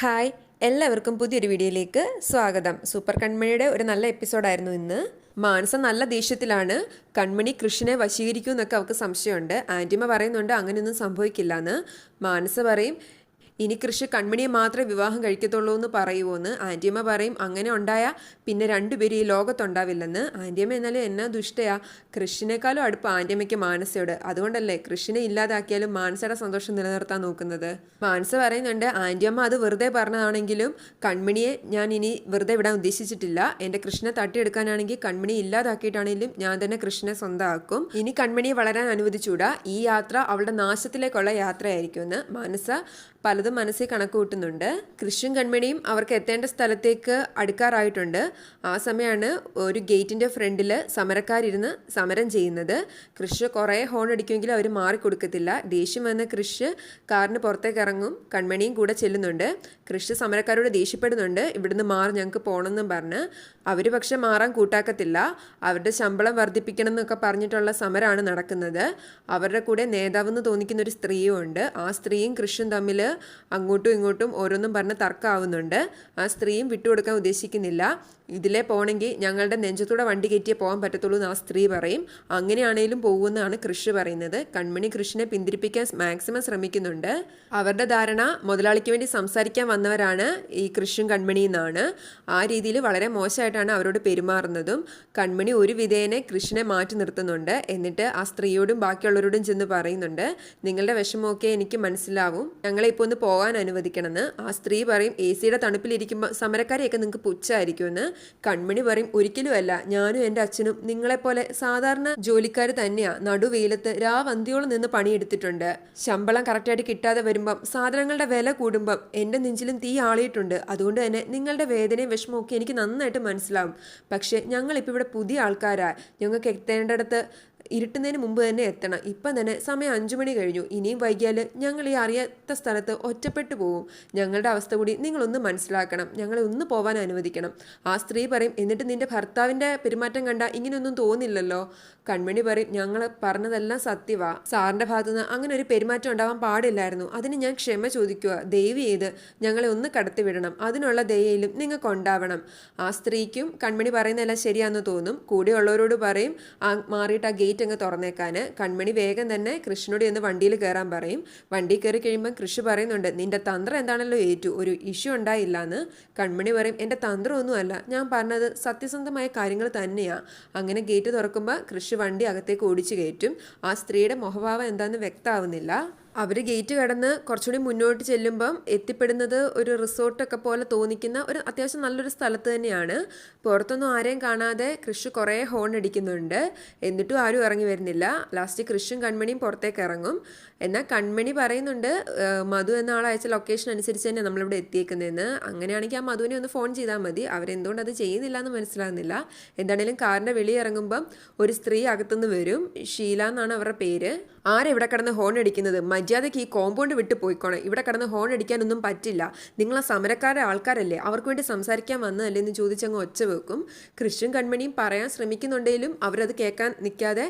Hi എല്ലാവർക്കും പുതിയൊരു വീഡിയോയിലേക്ക് സ്വാഗതം. സൂപ്പർ കൺമണിയുടെ ഒരു നല്ല എപ്പിസോഡായിരുന്നു ഇന്ന്. മാനസ നല്ല ദേഷ്യത്തിലാണ് കൺമണി കൃഷിനെ വശീകരിക്കും എന്നൊക്കെ അവൾക്ക് സംശയമുണ്ട്. ആന്റിമ പറയുന്നുണ്ട് അങ്ങനെയൊന്നും സംഭവിക്കില്ല എന്ന് മാനസ പറയും ഇനി കൃഷി കൺമണിയെ മാത്രമേ വിവാഹം കഴിക്കത്തുള്ളൂ എന്ന് പറയുമോന്ന് ആന്റിയമ്മ പറയും. അങ്ങനെ ഉണ്ടായാൽ പിന്നെ രണ്ടുപേരും ഈ ലോകത്തുണ്ടാവില്ലെന്ന്. ആന്റിയമ്മ എന്നാലും എന്നാ ദുഷ്ടയാ. കൃഷിനേക്കാളും അടുപ്പ് ആന്റിയമ്മയ്ക്ക് മാനസയോട്. അതുകൊണ്ടല്ലേ കൃഷിനെ ഇല്ലാതാക്കിയാലും മാനസയുടെ സന്തോഷം നിലനിർത്താൻ നോക്കുന്നത്? മാനസ പറയുന്നുണ്ട് ആന്റിയമ്മ അത് വെറുതെ പറഞ്ഞതാണെങ്കിലും കൺമണിയെ ഞാൻ ഇനി വെറുതെ വിടാൻ ഉദ്ദേശിച്ചിട്ടില്ല. എന്റെ കൃഷ്ണനെ തട്ടിയെടുക്കാനാണെങ്കിൽ കൺമണി ഇല്ലാതാക്കിയിട്ടാണെങ്കിലും ഞാൻ തന്നെ കൃഷ്ണനെ സ്വന്തമാക്കും. ഇനി കൺമണിയെ വളരാൻ അനുവദിച്ചൂടാ ഈ യാത്ര അവളുടെ നാശത്തിലേക്കുള്ള യാത്രയായിരിക്കുമെന്ന്. മാനസ പലതും മനസ്സിൽ കണക്ക് കൂട്ടുന്നുണ്ട്. കൃഷ്ണൻ കൺമണിയും അവർക്ക് എത്തേണ്ട സ്ഥലത്തേക്ക് അടുക്കാറായിട്ടുണ്ട്. ആ സമയമാണ് ഒരു ഗേറ്റിന്റെ ഫ്രണ്ടിൽ സമരക്കാരിരുന്ന് സമരം ചെയ്യുന്നത്. കൃഷ് കുറേ ഹോൺ അടിക്കുമെങ്കിലും അവർ മാറിക്കൊടുക്കത്തില്ല. ദേഷ്യം വന്ന കൃഷ് കാറിന് പുറത്തേക്ക് ഇറങ്ങും കൺമണിയും കൂടെ ചെല്ലുന്നുണ്ട്. കൃഷ് സമരക്കാരോട് ദേഷ്യപ്പെടുന്നുണ്ട്. ഇവിടുന്ന് മാറി ഞങ്ങൾക്ക് പോകണമെന്നും പറഞ്ഞ് അവർ പക്ഷെ മാറാൻ കൂട്ടാക്കത്തില്ല. അവരുടെ ശമ്പളം വർദ്ധിപ്പിക്കണം എന്നൊക്കെ പറഞ്ഞിട്ടുള്ള സമരമാണ് നടക്കുന്നത്. അവരുടെ കൂടെ നേതാവെന്ന് തോന്നിക്കുന്ന ഒരു സ്ത്രീയും ഉണ്ട്. ആ സ്ത്രീയും കൃഷും തമ്മിൽ അങ്ങോട്ടും ഇങ്ങോട്ടും ഓരോന്നും പറഞ്ഞ് തർക്കമാവുന്നുണ്ട് ആ സ്ത്രീയും വിട്ടുകൊടുക്കാൻ ഉദ്ദേശിക്കുന്നില്ല. ഇതിലെ പോകണമെങ്കിൽ ഞങ്ങളുടെ നെഞ്ചത്തൂടെ വണ്ടി കയറ്റിയേ പോകാൻ പറ്റത്തുള്ളൂ എന്ന് ആ സ്ത്രീ പറയും. അങ്ങനെയാണേലും പോകുമെന്നാണ് കൃഷി പറയുന്നത്. കൺമണി കൃഷിനെ പിന്തിരിപ്പിക്കാൻ മാക്സിമം ശ്രമിക്കുന്നുണ്ട്. അവരുടെ ധാരണ മുതലാളിക്ക് വേണ്ടി സംസാരിക്കാൻ വന്നവരാണ് ഈ കൃഷിയും കൺമണി എന്നാണ്. ആ രീതിയിൽ വളരെ മോശമായിട്ടാണ് അവരോട് പെരുമാറുന്നതും. കൺമണി ഒരു വിധേയനെ കൃഷിനെ മാറ്റി നിർത്തുന്നുണ്ട്. എന്നിട്ട് ആ സ്ത്രീയോടും ബാക്കിയുള്ളവരോടും ചെന്ന് പറയുന്നുണ്ട്. നിങ്ങളുടെ വിഷമമൊക്കെ എനിക്ക് മനസ്സിലാവും. ഞങ്ങളെ ഒന്ന് പോകാൻ അനുവദിക്കണമെന്ന്. ആ സ്ത്രീ പറയും എ സിയുടെ തണുപ്പിലിരിക്കുമ്പോൾ സമരക്കാരെയൊക്കെ നിങ്ങൾക്ക് പുച്ഛമായിരിക്കുമെന്ന് കൺമണി പറയും ഒരിക്കലുമല്ല. ഞാനും എന്റെ അച്ഛനും നിങ്ങളെപ്പോലെ സാധാരണ ജോലിക്കാർ തന്നെയാണ് നടുവെയിലത്ത് രാവന്തിയോളം നിന്ന് പണിയെടുത്തിട്ടുണ്ട്. ശമ്പളം കറക്റ്റായിട്ട് കിട്ടാതെ വരുമ്പം സാധനങ്ങളുടെ വില കൂടുമ്പം എന്റെ നെഞ്ചിലും തീ ആളിയിട്ടുണ്ട്. അതുകൊണ്ട് തന്നെ നിങ്ങളുടെ വേദനയും വിഷമവും ഒക്കെ എനിക്ക് നന്നായിട്ട് മനസ്സിലാവും. പക്ഷേ ഞങ്ങളിപ്പോൾ ഇവിടെ പുതിയ ആൾക്കാരാ. ഞങ്ങൾക്ക് എത്തേണ്ടിടത്ത് ഇരുട്ടുന്നതിന് മുമ്പ് തന്നെ എത്തണം. ഇപ്പം തന്നെ സമയം അഞ്ചു മണി കഴിഞ്ഞു. ഇനിയും വൈകിയാൽ ഞങ്ങൾ ഈ അറിയാത്ത സ്ഥലത്ത് ഒറ്റപ്പെട്ടു പോകും ഞങ്ങളുടെ അവസ്ഥ കൂടി നിങ്ങളൊന്ന് മനസ്സിലാക്കണം. ഞങ്ങളെ ഒന്ന് പോവാൻ അനുവദിക്കണം. ആ സ്ത്രീ പറയും എന്നിട്ട് നിന്റെ ഭർത്താവിന്റെ പെരുമാറ്റം കണ്ട ഇങ്ങനെയൊന്നും തോന്നില്ലല്ലോ? കൺമണി പറയും ഞങ്ങൾ പറഞ്ഞതെല്ലാം സത്യവാ. സാറിന്റെ ഭാഗത്തുനിന്ന് അങ്ങനെ ഒരു പെരുമാറ്റം ഉണ്ടാവാൻ പാടില്ലായിരുന്നു. അതിന് ഞാൻ ക്ഷമ ചോദിക്കുക ദയവ് ചെയ്ത് ഞങ്ങളെ ഒന്ന് കടത്തിവിടണം അതിനുള്ള ദയയിലും നിങ്ങൾക്ക് ഉണ്ടാവണം. ആ സ്ത്രീക്കും കൺമണി പറയുന്നതെല്ലാം ശരിയാണെന്ന് തോന്നും. കൂടെയുള്ളവരോട് പറയും ആ മാറിയിട്ട് ആ ഗേറ്റ് അങ്ങ് തുറന്നേക്കാൻ കൺമണി വേഗം തന്നെ കൃഷ്ണനോട് ചെന്ന് വണ്ടിയിൽ കയറാൻ പറയും. വണ്ടി കയറി കഴിയുമ്പോൾ കൃഷി പറയുന്നുണ്ട് നിന്റെ തന്ത്രം എന്താണല്ലോ ഏറ്റു? ഒരു ഇഷ്യൂ ഉണ്ടായില്ല എന്ന് കൺമണി പറയും എന്റെ തന്ത്രമൊന്നുമല്ല ഞാൻ പറഞ്ഞത് സത്യസന്ധമായ കാര്യങ്ങൾ തന്നെയാണ് അങ്ങനെ ഗേറ്റ് തുറക്കുമ്പോൾ കൃഷി വണ്ടി അകത്തേക്ക് ഓടിച്ചു കയറ്റും. ആ സ്ത്രീയുടെ മുഖഭാവം എന്താണെന്ന് വ്യക്തമാവുന്നില്ല. അവർ ഗേറ്റ് കടന്ന് കുറച്ചുകൂടി മുന്നോട്ട് ചെല്ലുമ്പം എത്തിപ്പെടുന്നത് ഒരു റിസോർട്ടൊക്കെ പോലെ തോന്നിക്കുന്ന ഒരു അത്യാവശ്യം നല്ലൊരു സ്ഥലത്ത് തന്നെയാണ്. പുറത്തൊന്നും ആരെയും കാണാതെ കൃഷ് കുറേ ഹോൺ അടിക്കുന്നുണ്ട്. എന്നിട്ടും ആരും ഇറങ്ങി വരുന്നില്ല. ലാസ്റ്റ് കൃഷും കൺമണിയും പുറത്തേക്ക് ഇറങ്ങും. എന്നാൽ കൺമണി പറയുന്നുണ്ട് മധു എന്ന ആൾ അയച്ച ലൊക്കേഷൻ അനുസരിച്ച് തന്നെ നമ്മളിവിടെ എത്തിയേക്കുന്നതെന്ന്. അങ്ങനെയാണെങ്കിൽ ആ മധുവിനെ ഒന്ന് ഫോൺ ചെയ്താൽ മതി. അവരെന്തുകൊണ്ട് അത് ചെയ്യുന്നില്ല എന്ന് മനസ്സിലാകുന്നില്ല. എന്താണേലും കാറിന്റെ വെളിയിറങ്ങുമ്പം ഒരു സ്ത്രീ അകത്തുനിന്ന് വരും. ഷീല എന്നാണ് അവരുടെ പേര്. ആരാ ഇവിടെ കിടന്ന് ഹോൺ അടിക്കുന്നത്? മര്യാദയ്ക്ക് ഈ കോമ്പൗണ്ട് വിട്ട് പോയിക്കോണം. ഇവിടെ കിടന്ന് ഹോൺ അടിക്കാനൊന്നും പറ്റില്ല. നിങ്ങളെ സമരക്കാരുടെ ആൾക്കാരല്ലേ? അവർക്ക് വേണ്ടി സംസാരിക്കാൻ വന്നതല്ലേ എന്ന് ചോദിച്ചങ്ങ് ഒച്ച വെക്കും. കൃഷ്ണൻ കൺമണിയും പറയാൻ ശ്രമിക്കുന്നുണ്ടെങ്കിലും അവരത് കേൾക്കാൻ നിൽക്കാതെ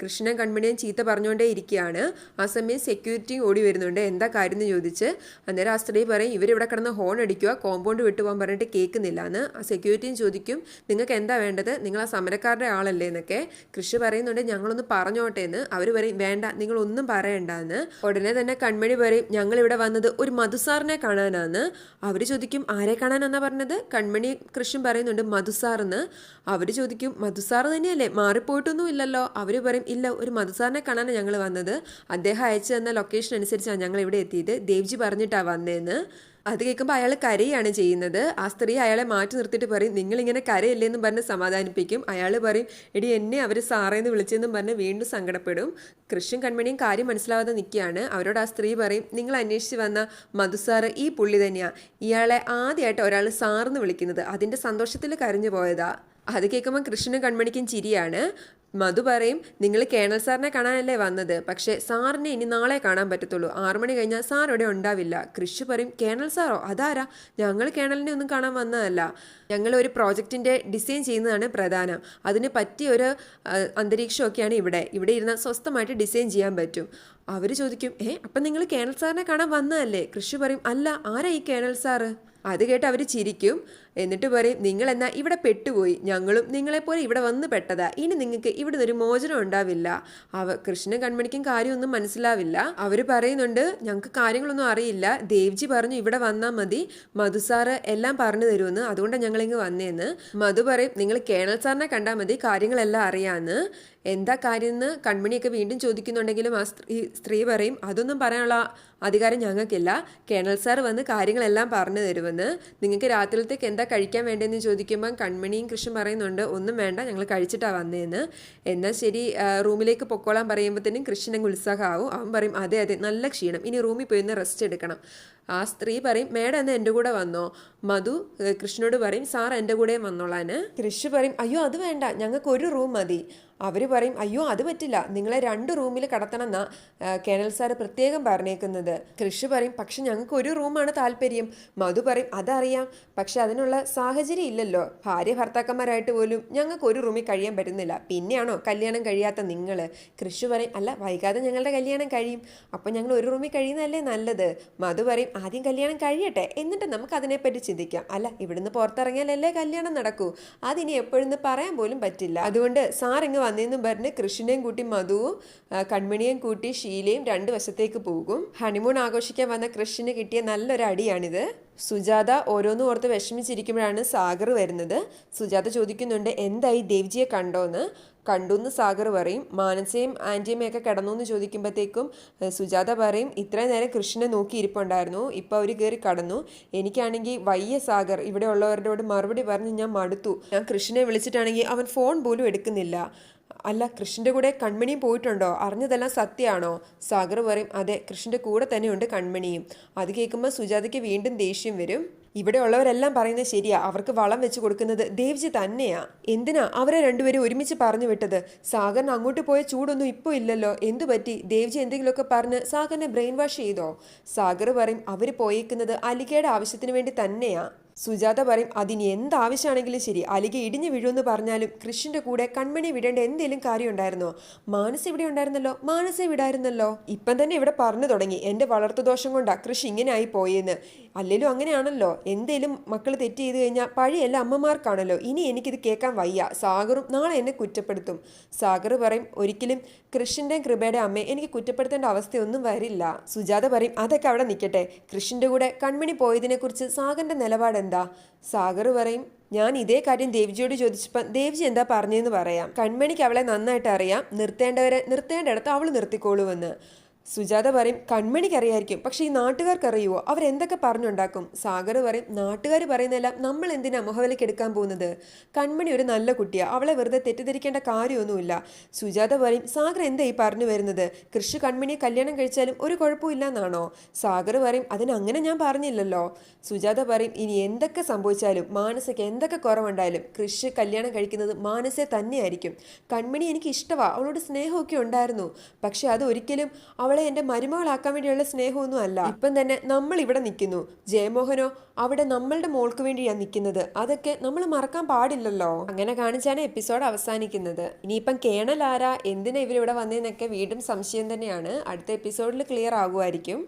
കൃഷ്ണൻ കൺമണിയും ചീത്ത പറഞ്ഞുകൊണ്ടേ ഇരിക്കുകയാണ്. ആ സമയം സെക്യൂരിറ്റി ഓടി വരുന്നുണ്ട്. എന്താ കാര്യം എന്ന് ചോദിച്ച് അന്നേരം ആ സ്ത്രീ പറയും ഇവരിവിടെ കിടന്ന് ഹോൺ അടിക്കുക കോമ്പൗണ്ട് വിട്ടു പോകാൻ പറഞ്ഞിട്ട് കേൾക്കുന്നില്ല എന്ന് ആ സെക്യൂരിറ്റിയും ചോദിക്കും നിങ്ങൾക്ക് എന്താ വേണ്ടത്? നിങ്ങൾ ആ സമരക്കാരുടെ ആളല്ലേ എന്നൊക്കെ. കൃഷി പറയുന്നുണ്ട് ഞങ്ങളൊന്ന് പറഞ്ഞോട്ടെ എന്ന്. അവർ പറയും വേണ്ട നിങ്ങൾ ഒന്നും പറയണ്ടെന്ന്. ഉടനെ തന്നെ കൺമണി പറയും ഞങ്ങൾ ഇവിടെ വന്നത് ഒരു മധുസാറിനെ കാണാനാണ് അവർ ചോദിക്കും ആരെ കാണാനാന്നാ പറഞ്ഞത്? കൺമണി കൃഷ്ണൻ പറയുന്നുണ്ട് മധുസാർ എന്ന് അവർ ചോദിക്കും മധുസാർ തന്നെയല്ലേ? മാറിപ്പോയിട്ടൊന്നും ഇല്ലല്ലോ. അവർ പറയും ഇല്ല ഒരു മധുസാറിനെ കാണാനാണ് ഞങ്ങൾ വന്നത്. അദ്ദേഹം അയച്ചു തന്ന ലൊക്കേഷൻ അനുസരിച്ചാണ് ഞങ്ങൾ ഇവിടെ എത്തിയത്. ദേവ്ജി പറഞ്ഞിട്ടാണ് വന്നതെന്ന് അത് കേൾക്കുമ്പോൾ അയാൾ കരയാണ് ചെയ്യുന്നത്. ആ സ്ത്രീ അയാളെ മാറ്റി നിർത്തിയിട്ട് പറയും നിങ്ങളിങ്ങനെ കരയല്ലേ എന്നും പറഞ്ഞ് സമാധാനിപ്പിക്കും. അയാൾ പറയും എടി എന്നെ അവർ സാറേന്ന് വിളിച്ചെന്നും പറഞ്ഞ് വീണ്ടും സങ്കടപ്പെടും. കൃഷ്ണൻ കൺമണിയും കാര്യം മനസ്സിലാവാതെ നിൽക്കുകയാണ് അവരോട് ആ സ്ത്രീ പറയും നിങ്ങൾ അന്വേഷിച്ച് വന്ന മധുസാറ് ഈ പുള്ളി തന്നെയാണ് ഇയാളെ ആദ്യമായിട്ട് ഒരാൾ സാറെന്ന് വിളിക്കുന്നത്. അതിന്റെ സന്തോഷത്തിൽ കരഞ്ഞു പോയതാ. അത് കേൾക്കുമ്പോൾ കൃഷ്ണനും കൺമണിക്കും ചിരിയാണ്. മധു പറയും നിങ്ങൾ കേണൽ സാറിനെ കാണാനല്ലേ വന്നത്? പക്ഷേ സാറിനെ ഇനി നാളെ കാണാൻ പറ്റത്തുള്ളൂ. മണി കഴിഞ്ഞാൽ സാർ ഇവിടെ ഉണ്ടാവില്ല. കൃഷി പറയും കേണൽ സാറോ? അതാരാ? ഞങ്ങൾ കേണലിനെ ഒന്നും കാണാൻ വന്നതല്ല. ഞങ്ങൾ ഒരു പ്രോജക്റ്റിന്റെ ഡിസൈൻ ചെയ്യുന്നതാണ് പ്രധാനം. അതിന് പറ്റിയ ഒരു അന്തരീക്ഷമൊക്കെയാണ് ഇവിടെ. ഇവിടെ ഇരുന്ന സ്വസ്ഥമായിട്ട് ഡിസൈൻ ചെയ്യാൻ പറ്റും. അവർ ചോദിക്കും ഏ അപ്പം നിങ്ങൾ കേണൽ സാറിനെ കാണാൻ വന്നതല്ലേ? കൃഷി പറയും അല്ല ആരാ ഈ കേണൽ സാറ്? അത് കേട്ട് അവർ ചിരിക്കും. എന്നിട്ട് പറയും നിങ്ങൾ എന്നാ ഇവിടെ പെട്ടുപോയി. ഞങ്ങളും നിങ്ങളെപ്പോലെ ഇവിടെ വന്ന് പെട്ടതാ. ഇനി നിങ്ങൾക്ക് ഇവിടെ ഒരു മോചനം ഉണ്ടാവില്ല. അവ കൃഷ്ണൻ കൺമണിക്കും കാര്യമൊന്നും മനസ്സിലാവില്ല. അവർ പറയുന്നുണ്ട് ഞങ്ങൾക്ക് കാര്യങ്ങളൊന്നും അറിയില്ല. ദേവ്ജി പറഞ്ഞു ഇവിടെ വന്നാൽ മതി. മധു സാറ് എല്ലാം പറഞ്ഞു തരുമെന്ന്. അതുകൊണ്ടാണ് ഞങ്ങളിങ്ങ് വന്നേന്ന്. മധു പറയും നിങ്ങൾ കേണൽ സാറിനെ കണ്ടാൽ മതി. കാര്യങ്ങളെല്ലാം അറിയാമെന്ന് എന്താ കാര്യം എന്ന് കൺമണിയൊക്കെ വീണ്ടും ചോദിക്കുന്നുണ്ടെങ്കിലും ആ സ്ത്രീ സ്ത്രീ പറയും അതൊന്നും പറയാനുള്ള അധികാരം ഞങ്ങൾക്കില്ല. കേണൽ സാർ വന്ന് കാര്യങ്ങളെല്ലാം പറഞ്ഞു തരുമെന്ന്. നിങ്ങൾക്ക് രാത്രിയിലത്തേക്ക് എന്താ കഴിക്കാൻ വേണ്ടതെന്ന് ചോദിക്കുമ്പോൾ കൺമണിയും കൃഷ്ണൻ പറയുന്നുണ്ട് ഒന്നും വേണ്ട ഞങ്ങൾ കഴിച്ചിട്ടാണ് വന്നതെന്ന് എന്നാൽ ശരി റൂമിലേക്ക് പൊക്കോളാൻ പറയുമ്പോഴത്തേനും കൃഷ്ണൻ ഉത്സാഹമാവും. അവൻ പറയും അതെ അതെ നല്ല ക്ഷീണം. ഇനി റൂമിൽ പോയി ഒന്ന് റെസ്റ്റ് എടുക്കണം. ആ സ്ത്രീ പറയും മേഡം എന്ന് എന്റെ കൂടെ വന്നോ? മധു കൃഷ്ണനോട് പറയും സാർ എന്റെ കൂടെയും വന്നോളാൻ. കൃഷ് പറയും അയ്യോ അത് വേണ്ട ഞങ്ങൾക്ക് ഒരു റൂം മതി. അവർ പറയും അയ്യോ അത് പറ്റില്ല. നിങ്ങളെ രണ്ട് റൂമിൽ കടത്തണം എന്നാ കേണൽ സാർ പ്രത്യേകം പറഞ്ഞേക്കുന്നത്. കൃഷി പറയും പക്ഷെ ഞങ്ങൾക്ക് ഒരു റൂമാണ് താല്പര്യം. മധു പറയും അതറിയാം. പക്ഷെ അതിനുള്ള സാഹചര്യം ഇല്ലല്ലോ. ഭാര്യ ഭർത്താക്കന്മാരായിട്ട് പോലും ഞങ്ങൾക്ക് ഒരു റൂമിൽ കഴിയാൻ പറ്റുന്നില്ല. പിന്നെയാണോ കല്യാണം കഴിയാത്ത നിങ്ങൾ കൃഷി പറയും അല്ല വൈകാതെ ഞങ്ങളുടെ കല്യാണം കഴിയും. അപ്പം ഞങ്ങൾ ഒരു റൂമിൽ കഴിയുന്നതല്ലേ നല്ലത്? മധു പറയും ആദ്യം കല്യാണം കഴിയട്ടെ. എന്നിട്ട് നമുക്ക് അതിനെപ്പറ്റി ചിന്തിക്കാം. അല്ല ഇവിടുന്ന് പുറത്തിറങ്ങിയാലല്ലേ കല്യാണം നടക്കൂ. അതിനി എപ്പോഴും പറയാൻ പോലും പറ്റില്ല. അതുകൊണ്ട് സാർ ഇങ്ങ് വന്നേന്നും പറഞ്ഞ് കൃഷ്ണനെയും കൂട്ടി മധുവും കൺമണിയും കൂട്ടി ഷീലയും രണ്ട് വശത്തേക്ക് പോകും. ഹണിമൂൺ ആഘോഷിക്കാൻ വന്ന കൃഷ്ണന് കിട്ടിയ നല്ലൊരു അടിയാണിത്. സുജാത ഓരോന്നും ഓർത്ത് വിഷമിച്ചിരിക്കുമ്പോഴാണ് സാഗർ വരുന്നത്. സുജാത ചോദിക്കുന്നുണ്ട് എന്തായി ദേവ്ജിയെ കണ്ടോന്ന്? കണ്ടു എന്ന് സാഗർ പറയും മാനസയും ആന്റിയമ്മയൊക്കെ കിടന്നു എന്ന് ചോദിക്കുമ്പോഴത്തേക്കും സുജാത പറയും ഇത്രയും നേരം കൃഷ്ണനെ നോക്കി ഇരിപ്പുണ്ടായിരുന്നു ഇപ്പോൾ അവർ കയറി കടന്നു. എനിക്കാണെങ്കിൽ വയ്യ സാഗർ ഇവിടെ ഉള്ളവരോട് മറുപടി പറഞ്ഞ് ഞാൻ മടുത്തു. ഞാൻ കൃഷ്ണനെ വിളിച്ചിട്ടാണെങ്കിൽ അവൻ ഫോൺ പോലും എടുക്കുന്നില്ല. അല്ല കൃഷ്ണന്റെ കൂടെ കൺമണിയും പോയിട്ടുണ്ടോ? അറിഞ്ഞതെല്ലാം സത്യമാണോ? സാഗർ പറയും അതെ കൃഷ്ണന്റെ കൂടെ തന്നെയുണ്ട് കൺമണിയും. അത് കേൾക്കുമ്പോൾ സുജാതയ്ക്ക് വീണ്ടും ദേഷ്യം വരും. ഇവിടെ ഉള്ളവരെല്ലാം പറയുന്നത് ശരിയാ. അവർക്ക് വളം വെച്ച് കൊടുക്കുന്നത് ദേവ്ജി തന്നെയാ. എന്തിനാ അവരെ രണ്ടുപേരും ഒരുമിച്ച് പറഞ്ഞു വിട്ടത്? സാഗറിന് അങ്ങോട്ട് പോയ ചൂടൊന്നും ഇപ്പോൾ ഇല്ലല്ലോ. എന്തു പറ്റി? ദേവ്ജി എന്തെങ്കിലുമൊക്കെ പറഞ്ഞ് സാഗറിനെ ബ്രെയിൻ വാഷ് ചെയ്തോ? സാഗർ പറയും അവർ പോയേക്കുന്നത് അലികയുടെ ആവശ്യത്തിന് വേണ്ടി തന്നെയാ. സുജാത പറയും അതിനി എന്താവശ്യമാണെങ്കിലും ശരി. അലികെ ഇടിഞ്ഞു വീഴുമെന്ന് പറഞ്ഞാലും കൃഷ്ണന്റെ കൂടെ കൺമണി വിടേണ്ട എന്തേലും കാര്യം ഉണ്ടായിരുന്നോ? മാനസ് ഇവിടെ ഉണ്ടായിരുന്നല്ലോ. മാനസെ വിടായിരുന്നല്ലോ ഇപ്പം തന്നെ ഇവിടെ പറഞ്ഞു തുടങ്ങി. എന്റെ വളർത്തു ദോഷം കൊണ്ടാ കൃഷി ഇങ്ങനെ ആയി പോയെന്ന്. അല്ലേലും അങ്ങനെയാണല്ലോ. എന്തേലും മക്കൾ തെറ്റ് ചെയ്ത് കഴിഞ്ഞാൽ പഴയ അമ്മമാർക്കാണല്ലോ. ഇനി എനിക്കിത് കേൾക്കാൻ വയ്യ. സാഗറും നാളെ എന്നെ കുറ്റപ്പെടുത്തും. സാഗർ പറയും ഒരിക്കലും കൃഷിന്റെയും കൃപയുടെ അമ്മയെ എനിക്ക് കുറ്റപ്പെടുത്തേണ്ട അവസ്ഥയൊന്നും വരില്ല. സുജാത പറയും അതൊക്കെ അവിടെ നിൽക്കട്ടെ. കൃഷ്ണന്റെ കൂടെ കൺമണി പോയതിനെക്കുറിച്ച് സാഗറിന്റെ നിലപാട് എന്താ? സാഗർ പറയും ഞാൻ ഇതേ കാര്യം ദേവിജിയോട് ചോദിച്ചപ്പോൾ ദേവിജി എന്താ പറഞ്ഞതെന്ന് പറയാം. കൺമണിക്ക് അവളെ നന്നായിട്ട് അറിയാം. നിർത്തേണ്ടവരെ നിർത്തേണ്ടിടത്ത് അവൾ നിർത്തിക്കോളുമെന്ന് സുജാത പറയും കൺമണിക്ക് അറിയായിരിക്കും പക്ഷേ ഈ നാട്ടുകാർക്ക് അറിയുമോ അവരെന്തൊക്കെ പറഞ്ഞുണ്ടാക്കും? സാഗർ പറയും നാട്ടുകാർ പറയുന്നതെല്ലാം നമ്മൾ എന്തിനാ മുഖവിലേക്ക് എടുക്കാൻ പോകുന്നത്? കൺമണി ഒരു നല്ല കുട്ടിയാണ് അവളെ വെറുതെ തെറ്റിദ്ധരിക്കേണ്ട കാര്യമൊന്നുമില്ല. സുജാത പറയും സാഗർ എന്താ ഈ പറഞ്ഞു വരുന്നത്? കൃഷി കൺമണിയെ കല്യാണം കഴിച്ചാലും ഒരു കുഴപ്പമില്ല എന്നാണോ സാഗർ പറയും അതിനങ്ങനെ ഞാൻ പറഞ്ഞില്ലല്ലോ. സുജാത പറയും ഇനി എന്തൊക്കെ സംഭവിച്ചാലും മാനസയ്ക്ക് എന്തൊക്കെ കുറവുണ്ടായാലും കൃഷി കല്യാണം കഴിക്കുന്നത് മാനസെ തന്നെയായിരിക്കും. കൺമണി എനിക്ക് ഇഷ്ടമാണ് അവളോട് സ്നേഹമൊക്കെ ഉണ്ടായിരുന്നു. പക്ഷെ അത് ഒരിക്കലും അവളെ എന്റെ മരുമകളാക്കാൻ വേണ്ടിയുള്ള സ്നേഹമൊന്നും അല്ല. ഇപ്പം തന്നെ നമ്മൾ ഇവിടെ നിൽക്കുന്നു. ജയമോഹനോ അവിടെ നമ്മളുടെ മോൾക്ക് വേണ്ടിയാണ് നിൽക്കുന്നത്. അതൊക്കെ നമ്മൾ മറക്കാൻ പാടില്ലല്ലോ. അങ്ങനെ കാണിച്ചാണ് എപ്പിസോഡ് അവസാനിക്കുന്നത്. ഇനിയിപ്പം കേണൽ ആരാ? എന്തിനാ ഇവരിവിടെ വന്നതെന്നൊക്കെ വീണ്ടും സംശയം തന്നെയാണ്. അടുത്ത എപ്പിസോഡിൽ ക്ലിയർ ആകുമായിരിക്കും.